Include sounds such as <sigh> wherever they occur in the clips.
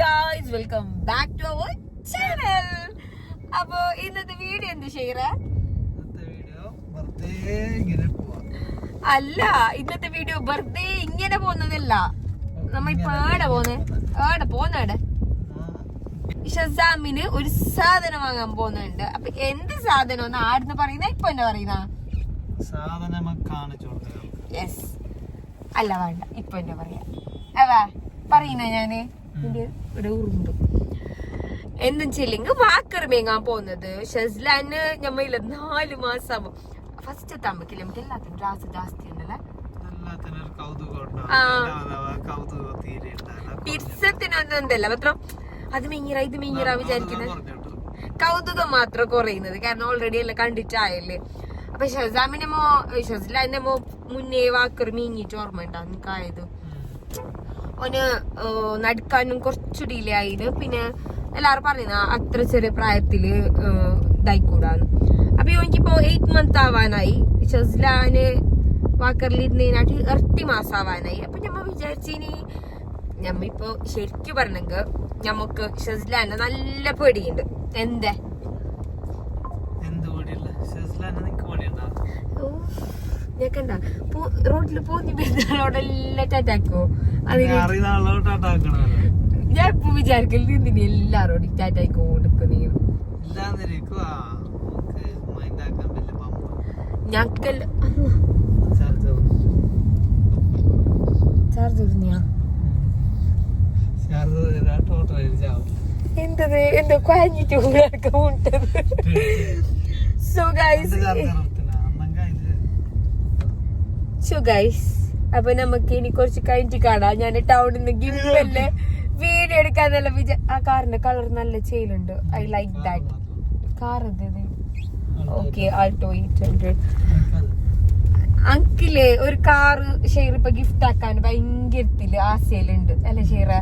Guys welcome back to our channel അപ്പോ ഇന്നത്തെ video എന്ത് പോവാ. അല്ല ഇന്നത്തെ വീഡിയോ വെറുതെ ഇങ്ങനെ പോകുന്നതല്ല. നമ്മ ഇപ്പൊ ഏടെ പോന്നെ? ഏടെ പോന്നേടെ ഷസാമിന് ഒരു സാധനം വാങ്ങാൻ പോകുന്നുണ്ട്. അപ്പൊ എന്ത് സാധനം ഒന്ന് ആടുന്ന് പറയുന്ന? ഇപ്പൊ എന്നെ പറയുന്ന? സാധനം യെസ് അല്ല വേണ്ട. ഇപ്പൊ എന്നെ പറയാ. അവ പറയുന്ന ഞാൻ. ഇവിടെ ഉറുമ്പ്. എന്തും ചെല്ലെങ്കിൽ വാക്കർ മേങ്ങാൻ പോകുന്നത്. ഷെസ്ലാന് ഞമ്മയില്ല നാല് മാസം ഫസ്റ്റ് തമ്മക്കില്ല? നമുക്ക് എല്ലാത്തിനും ഗ്ലാസ് ജാസ്തി ഉണ്ടല്ലേ? മാത്രം അത് മിങ്ങിറ ഇത് മിങ്ങിറ വിചാരിക്കുന്നത് കൗതുകം മാത്രം കുറയുന്നത്. കാരണം ഓൾറെഡി എല്ലാം കണ്ടിട്ടായല്ലേ. അപ്പൊ ഷസാമിന്റെ മോ ഷസ്ലാന്റെ മോ മുന്നേ വാക്കർ മീങ്ങിട്ട് ഓർമ്മ ഉണ്ടാവും നിനക്കായത് ഓന് നടക്കാനും കുറച്ച് ഡിലേ ആയിന്. പിന്നെ എല്ലാരും പറയുന്ന അത്ര ചെറിയ പ്രായത്തിൽ ഇതായിക്കൂടാന്ന്. അപ്പൊ എനിക്കിപ്പോ എയ്റ്റ് മന്ത് ആവാനായി. ഷസ്ലാന് വാക്കറിലിരുന്നതിനായിട്ട് ഇരട്ടി മാസം ആവാനായി. അപ്പൊ ഞമ്മ വിചാരിച്ചിനി ഞമ്മ ഇപ്പോ ശരിക്കും പറഞ്ഞെങ്കിൽ ഞമ്മക്ക് ഷസ്ലാന്റെ നല്ല പേടിയുണ്ട്. എന്തേ? എന്ത് കൂടിയില്ല ഷെസ്ലാനെ നിനക്ക് കൂടിയുണ്ടാവും ഞാൻ കണ്ട റോഡിൽ പോന്നി ടാറ്റാക്കോ അതിന് ഞാൻ ഇപ്പൊ വിചാരിക്കൽ നിന്നെ എല്ലാരോടും ടാറ്റായി കൊടുക്കുന്നീ ഞക്കല്ല ചാർജ് എന്തത്? എന്തോ കുഴഞ്ഞിട്ട് ഉണ്ടത് സോ ഗൈസ് സോ ഗൈസ് അപ്പൊ നമുക്ക് ഇനി കുറച്ച് കഴിഞ്ഞിട്ട് കാണാം. ഞാൻ ടൗണിൽ നിന്ന് ഗിഫ്റ്റല്ലേ വീഡിയോ എടുക്കാൻ നല്ല വിചാ ആ കാറിന്റെ കളർ നല്ല ചെയ്യലുണ്ട് ഐ ലൈക്ക് ദാറ്റ് കാർ എന്തത് ഓക്കെ ആൾട്ടോ എയ്റ്റ് ഹൺഡ്രഡ് അങ്കിലെ ഒരു കാറ് ഷെയർ ഇപ്പൊ ഗിഫ്റ്റ് ആക്കാൻ ഭയങ്കരത്തിൽ ആശയിലുണ്ട്. അല്ലെ ഷെയറ?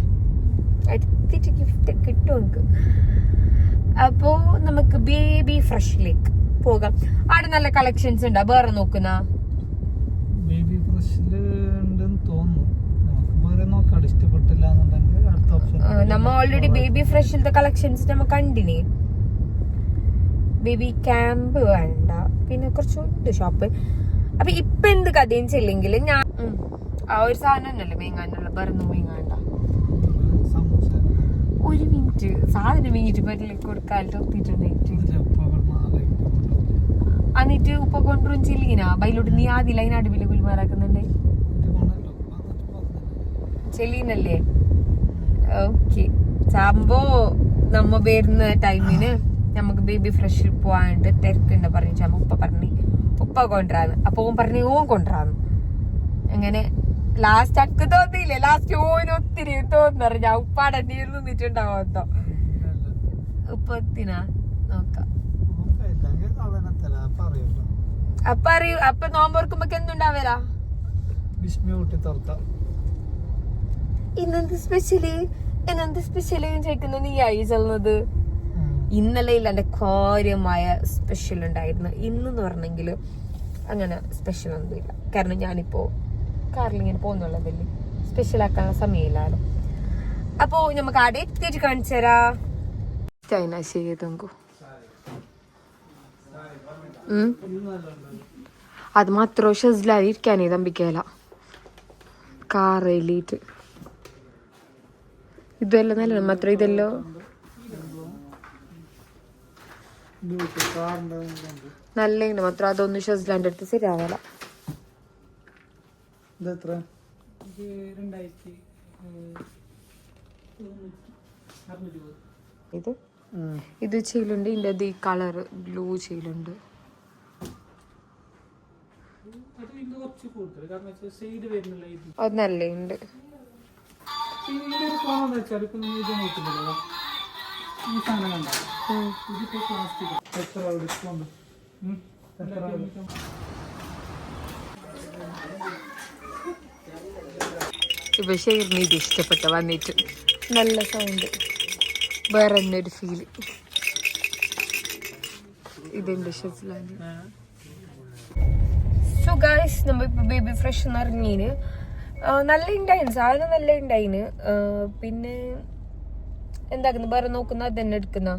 എടുത്തിട്ട് ഗിഫ്റ്റ് കിട്ടും എനിക്ക് അപ്പോ നമുക്ക് ബേബി ഫ്രഷിലേക്ക് പോകാം. അവിടെ നല്ല കളക്ഷൻസ് ഉണ്ടാ? വേറെ നോക്കുന്ന? ബേബി ഫ്രഷിൽ ഉണ്ടെന്ന് തോന്നുന്നു. നമുക്ക് വേറെ നോക്കാം. ഇഷ്ടപ്പെട്ടില്ല എന്നുണ്ടെങ്കിൽ അടുത്ത ഓപ്ഷൻ നമ്മ ഓൾറെഡി ബേബി ഫ്രഷിലത്തെ കളക്ഷൻസ് നമ്മ കണ്ടിനി. ബേബി ക്യാമ്പ് വേണ്ട. പിന്നെ കുറച്ച് ഉണ്ട് ഷോപ്പ് അപ്പൊ ഇപ്പൊ എന്ത് കഥയും ചെല്ലെങ്കിൽ ഞാൻ ആ ഒരു സാധനം ഉണ്ടല്ലോ മീങ്ങാനുള്ള പറഞ്ഞു മീങ്ങാണ്ട. ഒരു മിനിറ്റ് സാധനം മേങ്ങിട്ട് പറ്റില്ല നിർത്തിയിട്ടുണ്ടായിട്ട് എന്നിട്ട് ഉപ്പ കൊണ്ടുവരും ചെല്ലിങ്ങനാ ബൈലോട്ട് നീ ആദ്യം അതിന് അടിവിൽ ഗുൽമാരാക്കുന്നുണ്ട് ചെല്ലീനല്ലേ? ഓക്കെ. ചാമ്പോ നമ്മ വരുന്ന ടൈമിന് നമുക്ക് ബേബി ഫ്രഷ് പോവാണ്ട് തിരക്കുണ്ട് പറഞ്ഞു. ചമ്മ ഉപ്പ പറഞ്ഞു ഉപ്പ കൊണ്ടുവരാന്ന്. അപ്പൊ ഓൻ പറഞ്ഞു ഓൻ കൊണ്ടുവരാന്ന്. അങ്ങനെ ലാസ്റ്റ് അക്ക് തോന്നിയില്ലേ? ലാസ്റ്റ് ഓന് ഒത്തിരി തോന്നുന്നു ഞാൻ ഉപ്പാടെ നീർ ഉപ്പത്തിനാ നോക്കാം. അപ്പൊ അറിയൂ അപ്പൊ നോമ്പോർക്കുമ്പോ തുറക്കാം ഇന്നെന്ത് സ്പെഷ്യൽ ഇന്നെന്ത് സ്പെഷ്യൽ ചോദിക്കുന്നു നീ ആയി ചെല്ലുന്നത് ഇന്നലെ ഇല്ല എന്റെ കാര്യമായ സ്പെഷ്യൽ ഉണ്ടായിരുന്നു. ഇന്നെന്ന് പറഞ്ഞെങ്കിൽ അങ്ങനെ സ്പെഷ്യൽ ഒന്നുമില്ല. കാരണം ഞാനിപ്പോ കാറിൽ ഇങ്ങനെ പോകുന്നുള്ളതല്ലേ? സ്പെഷ്യൽ ആക്കാനുള്ള സമയമില്ലല്ലോ അപ്പോ നമുക്ക് ആടെ എത്തിയിട്ട് കാണിച്ചു തരാ ചൈന ചെയ്തങ്കു അത് മാത്രം ഷെസ്ലാതിരിക്കാനേ തമ്പിക്കല. കാറയിലിട്ട് ഇതെല്ലാം നല്ല മാത്രം ഇതെല്ലോ. നല്ല മാത്രം അതൊന്നും ഷെസ്ലാന്റെ അടുത്ത് ശരിയാവല. ഇത് ഇത്? ചെയ്യലുണ്ട്. ഇതിന്റെ അത് ഈ കളർ ബ്ലൂ ചെയ്യലുണ്ട്. അത് നല്ല ഉണ്ട്. ഇപ്പൊ ഷെയറിന് ഇത് ഇഷ്ടപ്പെട്ട വന്നിട്ട്. നല്ല സൗണ്ട് വേറെ തന്നെ ഒരു ഫീൽ ഇതെന്റെ ഷെസിലാണ് സോ ഗായ്സ് നമ്മളിപ്പോ ബേബി ഫ്രഷ് എന്ന് ആ, നല്ല ഉണ്ടായിന് സാധനം നല്ല ഉണ്ടായിന് പിന്നെ എന്താക്കുന്നു? വേറെ നോക്കുന്ന അതന്നെ എടുക്കുന്ന.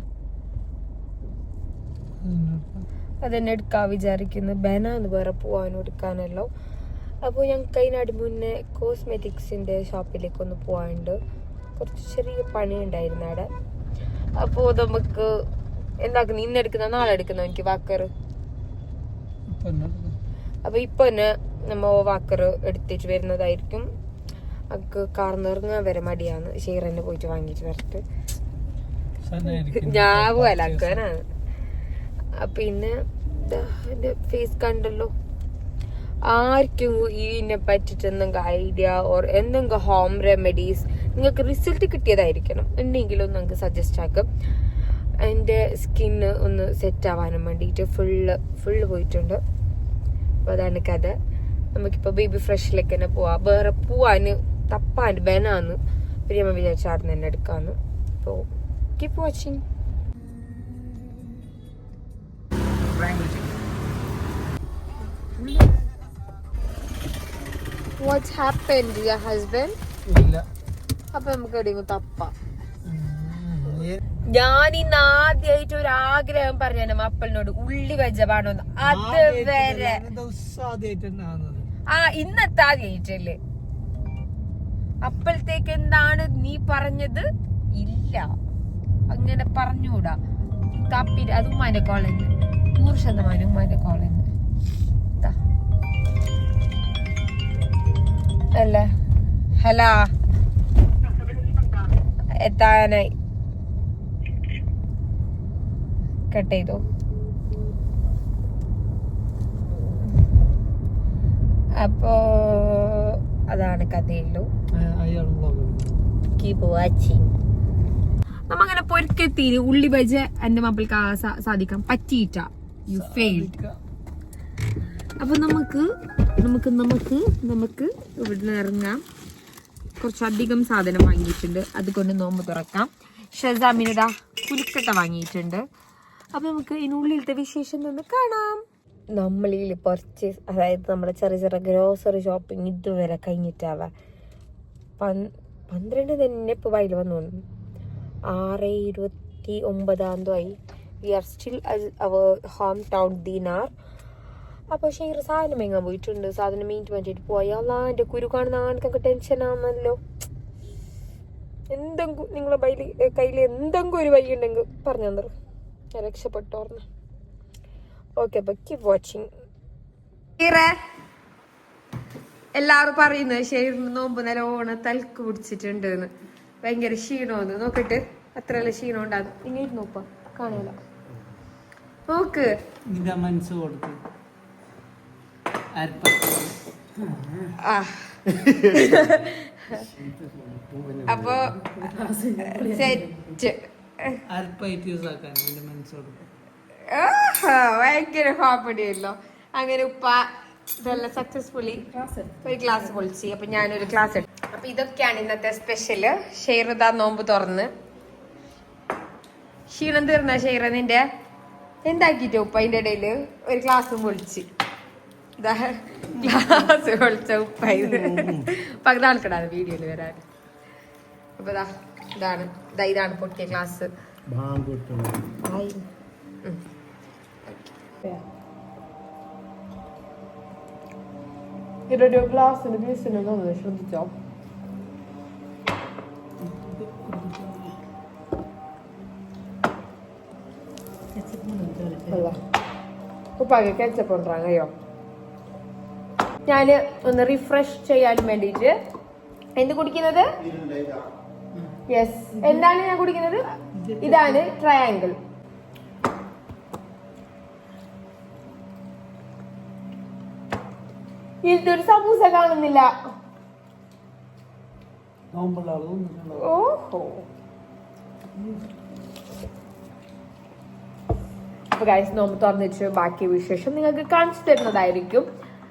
അതന്നെ എടുക്കാൻ വിചാരിക്കുന്നു. ബനാന്ന് വേറെ പോവാനും എടുക്കാനല്ലോ. അപ്പോൾ ഞങ്ങൾക്ക് അതിനടി മുന്നേ കോസ്മെറ്റിക്സിന്റെ ഷോപ്പിലേക്ക് ഒന്ന് പോകാനുണ്ട് കുറച്ച് ചെറിയ പണി ഉണ്ടായിരുന്നു അവിടെ. അപ്പോൾ നമുക്ക് എന്താക്കുന്നു? ഇന്ന് എടുക്കുന്ന നാളെ എടുക്കുന്ന എനിക്ക് വാക്കർ അപ്പോൾ ഇപ്പോൾ തന്നെ നമ്മ വാക്കർ എടുത്തിട്ട് വരുന്നതായിരിക്കും. അക്ക് കാർ ഇറങ്ങാൻ വരെ മടിയാണ്. ഷെയർ പോയിട്ട് വാങ്ങിയിട്ട് വരട്ട്. ഞാൻ ഞാവും അക്കാനാണ് പിന്നെ എന്റെ ഫേസ് കണ്ടല്ലോ. ആർക്കും ഇതിനെ പറ്റിട്ട് എന്തെങ്കിലും ഐഡിയ ഓർ എന്തെങ്കിലും ഹോം റെമഡീസ് നിങ്ങൾക്ക് റിസൾട്ട് കിട്ടിയതായിരിക്കണം. ഉണ്ടെങ്കിലും നിങ്ങൾക്ക് സജസ്റ്റ് ആക്കും. എന്റെ സ്കിന്ന് ഒന്ന് സെറ്റ് ആവാനും വേണ്ടിയിട്ട് ഫുള്ള് ഫുള്ള് പോയിട്ടുണ്ട്. അപ്പോൾ അതാണ് കഥ. നമുക്കിപ്പോൾ ബേബി ഫ്രഷിലേക്ക് തന്നെ പോവാ. വേറെ പോവാന് തപ്പാൻ ബനാന്ന് പ്രിയമ്മ വിചാരിച്ചാർന്ന് തന്നെ എടുക്കാന്ന്. അപ്പോൾ keep watching what's happen to your husband? ഇല്ല. അപ്പൊ നമുക്ക് എവിടെയെങ്കിലും തപ്പാം. ഞാൻ ഇന്ന് ആദ്യമായിട്ട് ഒരു ആഗ്രഹം പറഞ്ഞു മപ്പളിനോട് ഉള്ളി വെച്ച പാടോന്ന്. അത് വരെ. ആ ഇന്നത്തെ ആദ്യമായിട്ടല്ലേ അപ്പോഴത്തേക്ക് എന്താണ് നീ പറഞ്ഞത്? ഇല്ല. അങ്ങനെ പറഞ്ഞൂടാ തപ്പി അത് ഉമ്മാന്റെ കോളേജ് നൂറ് ശതമാനം ഉമ്മാന്റെ കോളേജ് അല്ലേ? ഹലോ. എത്താനായി. കട്ട് ചെയ്തോ. അപ്പോ അതാണ് കഥയുള്ളൂ. Keep watching നമ്മങ്ങനെ പൊരുക്കെത്തിന്. ഉള്ളി വെച്ച് എന്റെ മപ്പിൾക്ക് സാധിക്കാൻ പറ്റിയിട്ട. യു ഫെയിൽഡ് അപ്പൊ നമുക്ക് നമുക്ക് നമുക്ക് നമുക്ക് ഇവിടുന്ന് ഇറങ്ങാം. കുറച്ചധികം സാധനം വാങ്ങിയിട്ടുണ്ട്. അതുകൊണ്ട് നോമ്പ് തുറക്കാം. ഷെസാമിനുട കുലുക്കട്ട വാങ്ങിയിട്ടുണ്ട്. അപ്പൊ നമുക്ക് ഇതിനുള്ളിലത്തെ വിശേഷം തന്നെ കാണാം. നമ്മളിൽ പർച്ചേസ് അതായത് നമ്മുടെ ചെറിയ ചെറിയ ഗ്രോസറി ഷോപ്പിംഗ് ഇതുവരെ കഴിഞ്ഞിട്ടാവ. പന്ത്രണ്ട് തന്നെ ഇപ്പോൾ വയൽ വന്നു തോന്നുന്നു. ആറ് ഇരുപത്തി ഒമ്പതാം ആയി we are still our home town Dinar അപ്പോൾ ഷെയർ സാധനം എങ്ങാൻ പോയിട്ടുണ്ട്? സാധനം മീറ്റ് വേണ്ടിയിട്ട് പോയി. അല്ലാ എന്റെ കുരു കാണുന്ന ആൾക്കൊക്കെ ടെൻഷനാണല്ലോ എന്തെങ്കിലും നിങ്ങളെ കയ്യിൽ എന്തെങ്കിലും ഒരു വഴി ഉണ്ടെങ്കിൽ പറഞ്ഞു തന്നു രക്ഷപ്പെട്ടോർന്ന് ഓക്കെ അപ്പൊ കീപ് വാച്ചിങ് എല്ലാവരും പറയുന്നത് ഷെയറിന് നോമ്പ് നിലവണ തലക്ക് പിടിച്ചിട്ടുണ്ട് എന്ന് ഭയങ്കര ക്ഷീണമെന്ന്. നോക്കിട്ട് അത്രയല്ല ക്ഷീണം ഉണ്ടാകും. ഇങ്ങനെ നോക്കാം കാണൂല നോക്ക്. മനസ്സ് കൊടുത്ത്. <laughs> അപ്പൊ സെറ്റ് യൂസ് ആക്കാൻ എന്റെ ഭയങ്കര കോമഡിയല്ലോ അങ്ങനെ ഉപ്പ ഇതെല്ലാം സക്സസ്ഫുള്ളി ഒരു ക്ലാസ് പൊളിച്ച്. അപ്പൊ ഞാനൊരു ക്ലാസ് എടുത്തു. അപ്പൊ ഇതൊക്കെയാണ് ഇന്നത്തെ സ്പെഷ്യൽ ഷെയ്റുദാ നോമ്പ് തുറന്ന്. ക്ഷീണം തീർന്ന ഷെയ്റ നിന്റെ? എന്താക്കിട്ടോ ഉപ്പ അതിന്റെ ഇടയിൽ ഒരു ക്ലാസ്സും പൊളിച്ച്. ക്ലാസ് പൊളിച്ച ഉപ്പ ഇത്. പകുതാൾക്കടാ വീഡിയോയിൽ വരാൻ. അപ്പൊ ഇതാണ്. ഇതാ ഇതാണ് പൊട്ടിയ. ഉം. ഇതൊരു ഗ്ലാസ്സിന് പീസിന് തോന്നുന്നു ശ്രദ്ധിച്ചോ? ഉപ്പാക്ക് കെച്ചപ്പ് ഉണ്ടാകയോ ഞാൻ ഒന്ന് റിഫ്രഷ് ചെയ്യാൻ വേണ്ടിയിട്ട്. എന്ത് കുടിക്കുന്നത്? യെസ് എന്താണ് ഞാൻ കുടിക്കുന്നത്? ഇതാണ് ട്രയാങ്കിൾ ഇതൊരു സമൂസ കാണുന്നില്ല. ഓഹോ. അപ്പൊ ഗൈസ് നോമ്പ് തുറന്നിട്ട് ബാക്കി വിശേഷം നിങ്ങൾക്ക് കാണിച്ചു തരുന്നതായിരിക്കും.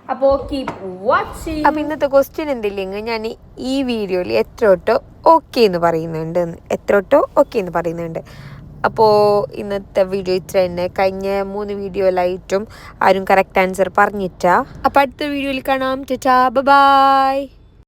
അപ്പോ കീപ് വാച്ചിങ് അപ്പൊ ഇന്നത്തെ ക്വസ്റ്റ്യൻ എന്തില്ലെങ്കിൽ ഞാൻ ഈ വീഡിയോയിൽ എത്ര ഒട്ടോ ഓക്കെ എന്ന് പറയുന്നുണ്ട്. എത്ര ഒട്ടോ ഓക്കെ എന്ന് പറയുന്നുണ്ട്. അപ്പോൾ ഇന്നത്തെ വീഡിയോ ഇത്ര തന്നെ. കഴിഞ്ഞ മൂന്ന് വീഡിയോ ലൈറ്റും ആരും കറക്റ്റ് ആൻസർ പറഞ്ഞിട്ടാ. അപ്പൊ അടുത്ത വീഡിയോയിൽ കാണാം. ടാ ബൈ.